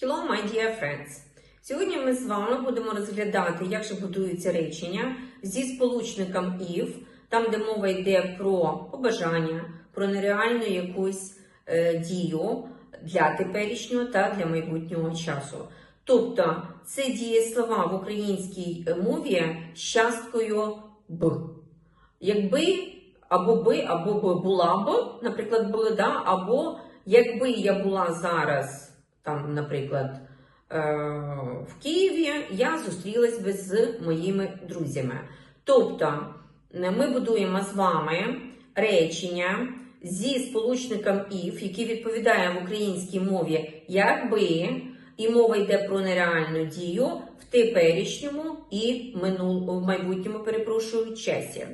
Hello, my dear friends! Сьогодні ми з вами будемо розглядати, як же будуються речення зі сполучником if, там, де мова йде про побажання, про нереальну якусь е, дію для теперішнього та для майбутнього часу. Тобто це дієслова в українській е, мові з часткою б. Якби або би, або б була б, наприклад, б, да, або якби я була зараз, там, наприклад, е, в Києві, я зустрілась би з моїми друзями. Тобто, е, ми будуємо з вами речення зі сполучником if, який відповідає в українській мові якби, і мова йде про нереальну дію в теперішньому і минул, в майбутньому, перепрошую, часі.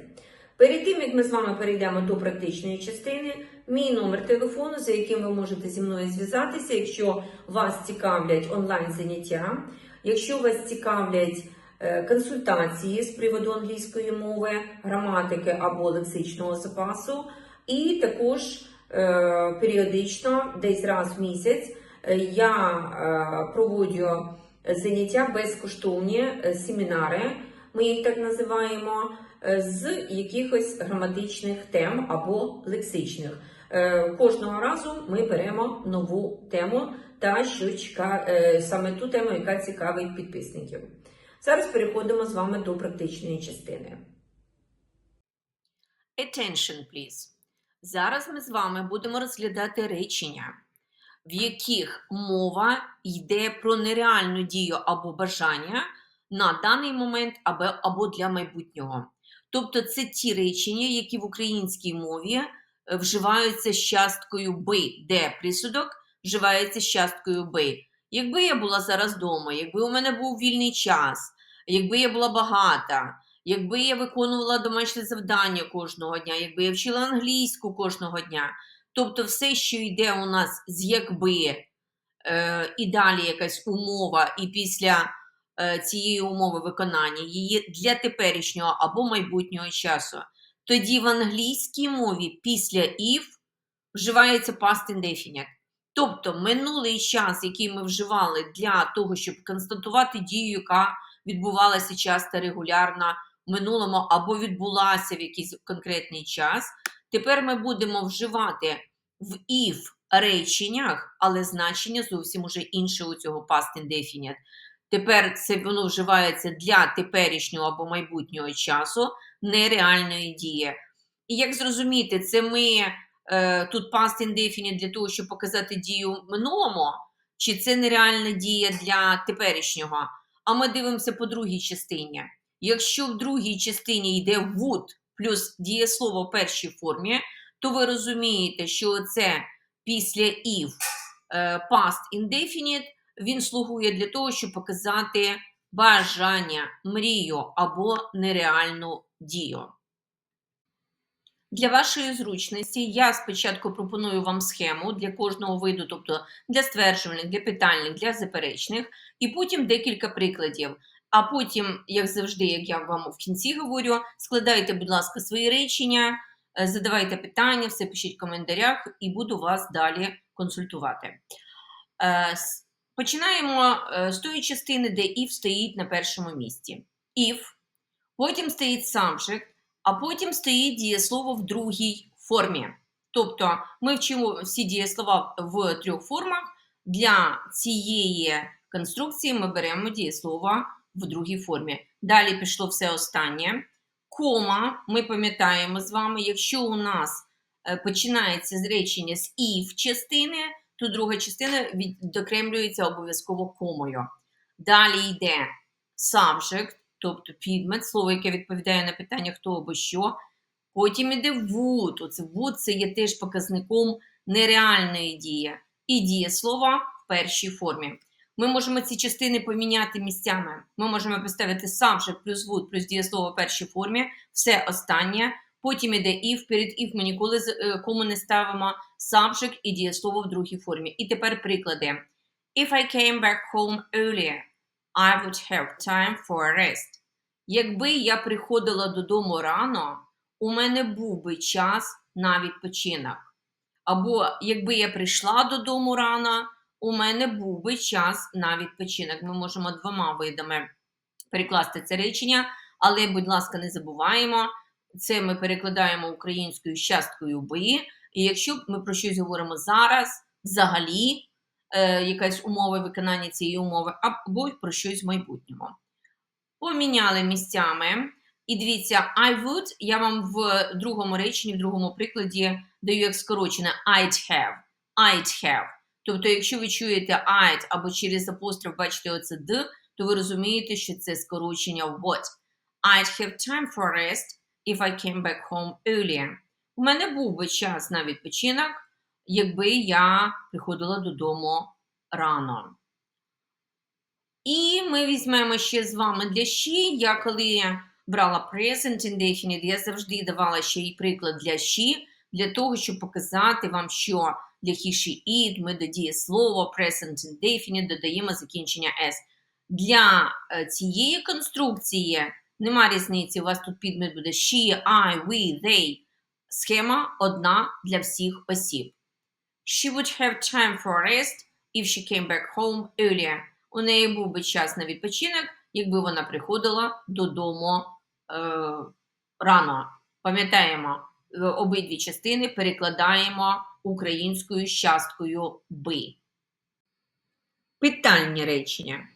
Перед тим, як ми з вами перейдемо до практичної частини, мій номер телефону, за яким ви можете зі мною зв'язатися, якщо вас цікавлять онлайн-заняття, якщо вас цікавлять е, консультації з приводу англійської мови, граматики або лексичного запасу, і також е, періодично, десь раз в місяць, е, я проводжу заняття безкоштовні семінари, ми їх так називаємо е, з якихось граматичних тем або лексичних. Е, Кожного разу ми беремо нову тему та що чека... е, саме ту тему, яка цікавить підписників. Зараз переходимо з вами до практичної частини. Attention, please. Зараз ми з вами будемо розглядати речення, в яких мова йде про нереальну дію або бажання на даний момент або, або для майбутнього. Тобто це ті речення, які в українській мові е, вживаються з часткою би, де присудок вживається з часткою би. Якби я була зараз вдома, якби у мене був вільний час, якби я була багата, якби я виконувала домашнє завдання кожного дня, якби я вчила англійську кожного дня. Тобто все, що йде у нас з якби, е, і далі якась умова, і після цієї умови виконання її для теперішнього або майбутнього часу. Тоді в англійській мові після if вживається past indefinite. Тобто минулий час, який ми вживали для того, щоб констатувати дію, яка відбувалася часто регулярно в минулому або відбулася в якийсь конкретний час, тепер ми будемо вживати в if реченнях, але значення зовсім уже інше у цього past indefinite. Тепер це воно вживається для теперішнього або майбутнього часу нереальної дії. І як зрозуміти, це ми е, тут past indefinite для того, щоб показати дію минулому, чи це нереальна дія для теперішнього? А ми дивимося по другій частині. Якщо в другій частині йде would плюс дієслово в першій формі, то ви розумієте, що це після if е, past indefinite він слугує для того, щоб показати бажання, мрію або нереальну дію. Для вашої зручності я спочатку пропоную вам схему для кожного виду, тобто для стверджувальних, для питальних, для заперечних, і потім декілька прикладів. А потім, як завжди, як я вам в кінці говорю, складайте, будь ласка, свої речення, е, задавайте питання, все пишіть в коментарях і буду вас далі консультувати. Починаємо е, з тої частини, де if стоїть на першому місці. If, потім стоїть subject, а потім стоїть дієслово в другій формі. Тобто ми вчимо всі дієслова в трьох формах. Для цієї конструкції ми беремо дієслово в другій формі. Далі пішло все останнє. Кома, ми пам'ятаємо з вами, якщо у нас е, починається з речення з if частини, то друга частина відокремлюється обов'язково комою. Далі йде subject, тобто підмет, слово, яке відповідає на питання хто або що. Потім іде would. Оце would це є теж показником нереальної дії. І дієслова в першій формі. Ми можемо ці частини поміняти місцями. Ми можемо поставити subject плюс would плюс дієслово в першій формі, все останнє. Потім іде if, перед if ми ніколи е, кому не ставимо subject і дієслово в другій формі. І тепер приклади. If I came back home earlier, I would have time for a rest. Якби я приходила додому рано, у мене був би час на відпочинок. Або якби я прийшла додому рано, у мене був би час на відпочинок. Ми можемо двома видами перекласти це речення, але, будь ласка, не забуваємо, це ми перекладаємо українською з часткою би. І якщо ми про щось говоримо зараз, взагалі, е, якась умова виконання цієї умови, або про щось в майбутньому. Поміняли місцями. І дивіться, I would, я вам в другому реченні, в другому прикладі даю як скорочене I'd have. I'd have. Тобто, якщо ви чуєте I'd або через апостроф бачите оце D, то ви розумієте, що це скорочення what. I'd have time for rest if I came back home earlier. У мене був би час на відпочинок, якби я приходила додому рано. І ми візьмемо ще з вами для she. Я коли брала present indefinite, я завжди давала ще й приклад для she, для того, щоб показати вам, що для she, it ми до дієслова present indefinite додаємо закінчення s. Для е, цієї конструкції нема різниці, у вас тут підмет буде she, I, we, they. Схема одна для всіх осіб. She would have time for rest if she came back home earlier. У неї був би час на відпочинок, якби вона приходила додому е, рано. Пам'ятаємо, е, обидві частини перекладаємо українською часткою би. Питальні речення.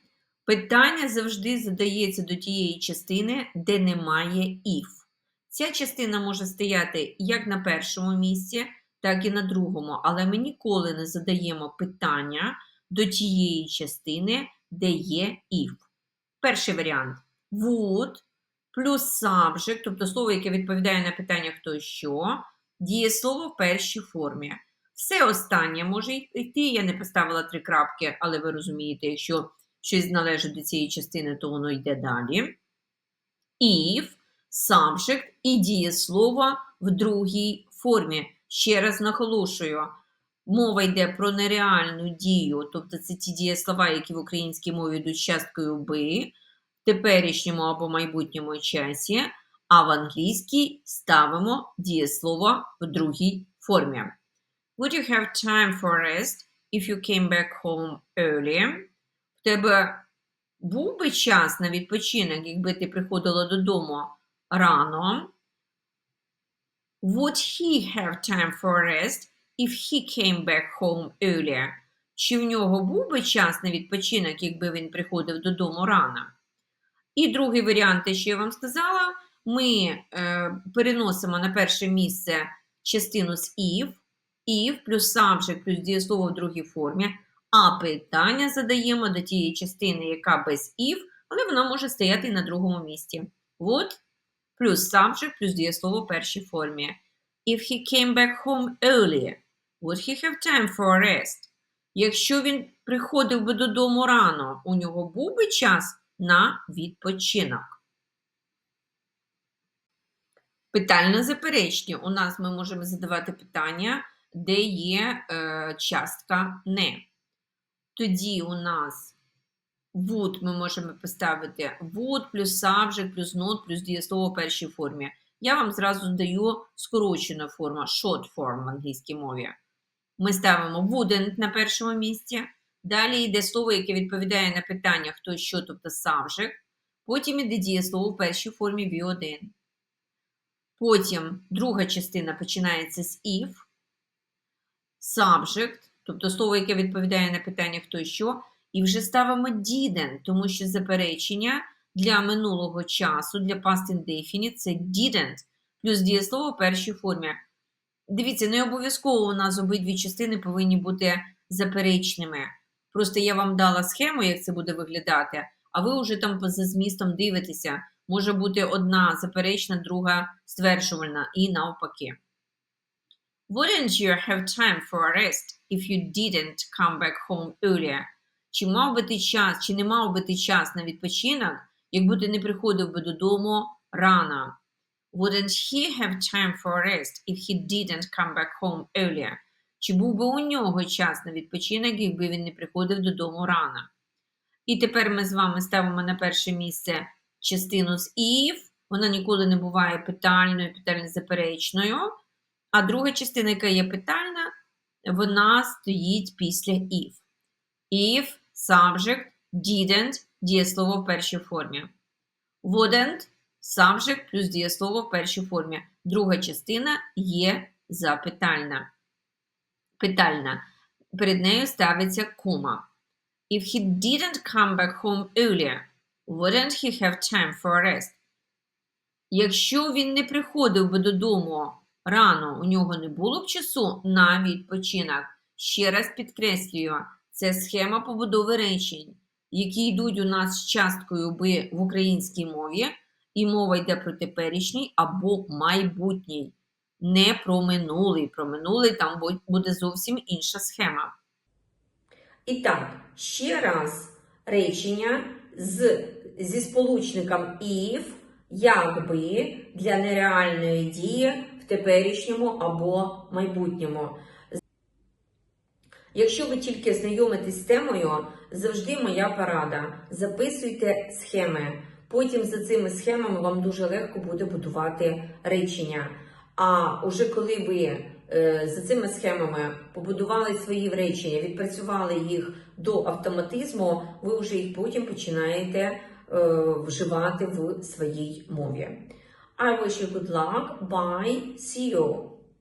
Питання завжди задається до тієї частини, де немає if. Ця частина може стояти як на першому місці, так і на другому, але ми ніколи не задаємо питання до тієї частини, де є if. Перший варіант would плюс subject, тобто слово, яке відповідає на питання хто що, дієслово в першій формі. Все останнє може йти. Я не поставила три крапки, але ви розумієте, якщо щось належить до цієї частини, то воно йде далі. If, subject і дієслово в другій формі. Ще раз наголошую, мова йде про нереальну дію, тобто це ті дієслова, які в українській мові йдуть часткою би, в теперішньому або майбутньому часі, а в англійській ставимо дієслово в другій формі. Would you have time for rest if you came back home early? В тебе був би час на відпочинок, якби ти приходила додому рано? Would he have time for rest if he came back home earlier? Чи в нього був би час на відпочинок, якби він приходив додому рано? І другий варіант, що я вам сказала, ми е, переносимо на перше місце частину з if, if плюс subject плюс дієслово в другій формі, а питання задаємо до тієї частини, яка без if, але вона може стояти і на другому місці. Would плюс subject плюс дієслово в першій формі. If he came back home early, would he have time for rest? Якщо він приходив би додому рано, у нього був би час на відпочинок. Питально-заперечні. У нас ми можемо задавати питання, де є е, частка не. Тоді у нас would ми можемо поставити would плюс subject плюс not плюс дієслово в першій формі. Я вам зразу даю скорочену форму, short form в англійській мові. Ми ставимо wouldn't на першому місці. Далі йде слово, яке відповідає на питання хто що, тобто subject. Потім іде дієслово в першій формі V1. Потім друга частина починається з if, subject, тобто слово, яке відповідає на питання хто що. І вже ставимо didn't, тому що заперечення для минулого часу, для past indefinite це didn't, плюс дієслово в першій формі. Дивіться, не обов'язково у нас обидві частини повинні бути заперечними. Просто я вам дала схему, як це буде виглядати, а ви вже там за змістом дивитеся. Може бути одна заперечна, друга стверджувальна і навпаки. Wouldn't you have time for a rest if you didn't come back home earlier? Чи мав би ти час, чи не мав би ти час на відпочинок, якби ти не приходив би додому рано? Wouldn't he have time for a rest if he didn't come back home earlier? Чи був би у нього час на відпочинок, якби він не приходив додому рано? І тепер ми з вами ставимо на перше місце частину з if. Вона ніколи не буває питальною, питально-заперечною. А друга частина, яка є питальна, вона стоїть після if. if, subject, didn't, дієслово в першій формі. Wouldn't, subject плюс дієслово в першій формі. Друга частина є запитальна. Питальна. Перед нею ставиться кома. If he didn't come back home earlier, wouldn't he have time for rest? Якщо він не приходив би додому рано, у нього не було б часу на відпочинок. Ще раз підкреслюю, це схема побудови речень, які йдуть у нас з часткою би в українській мові, і мова йде про теперішній або майбутній, не про минулий. Про минулий там буде зовсім інша схема. І так, ще раз речення з, зі сполучником if, якби для нереальної дії теперішньому або майбутньому. Якщо ви тільки знайомитесь з темою, завжди моя порада. Записуйте схеми. Потім за цими схемами вам дуже легко буде будувати речення. А уже коли ви е, за цими схемами побудували свої речення, відпрацювали їх до автоматизму, ви вже їх потім починаєте е, вживати в своїй мові. I wish you good luck. Bye. See you.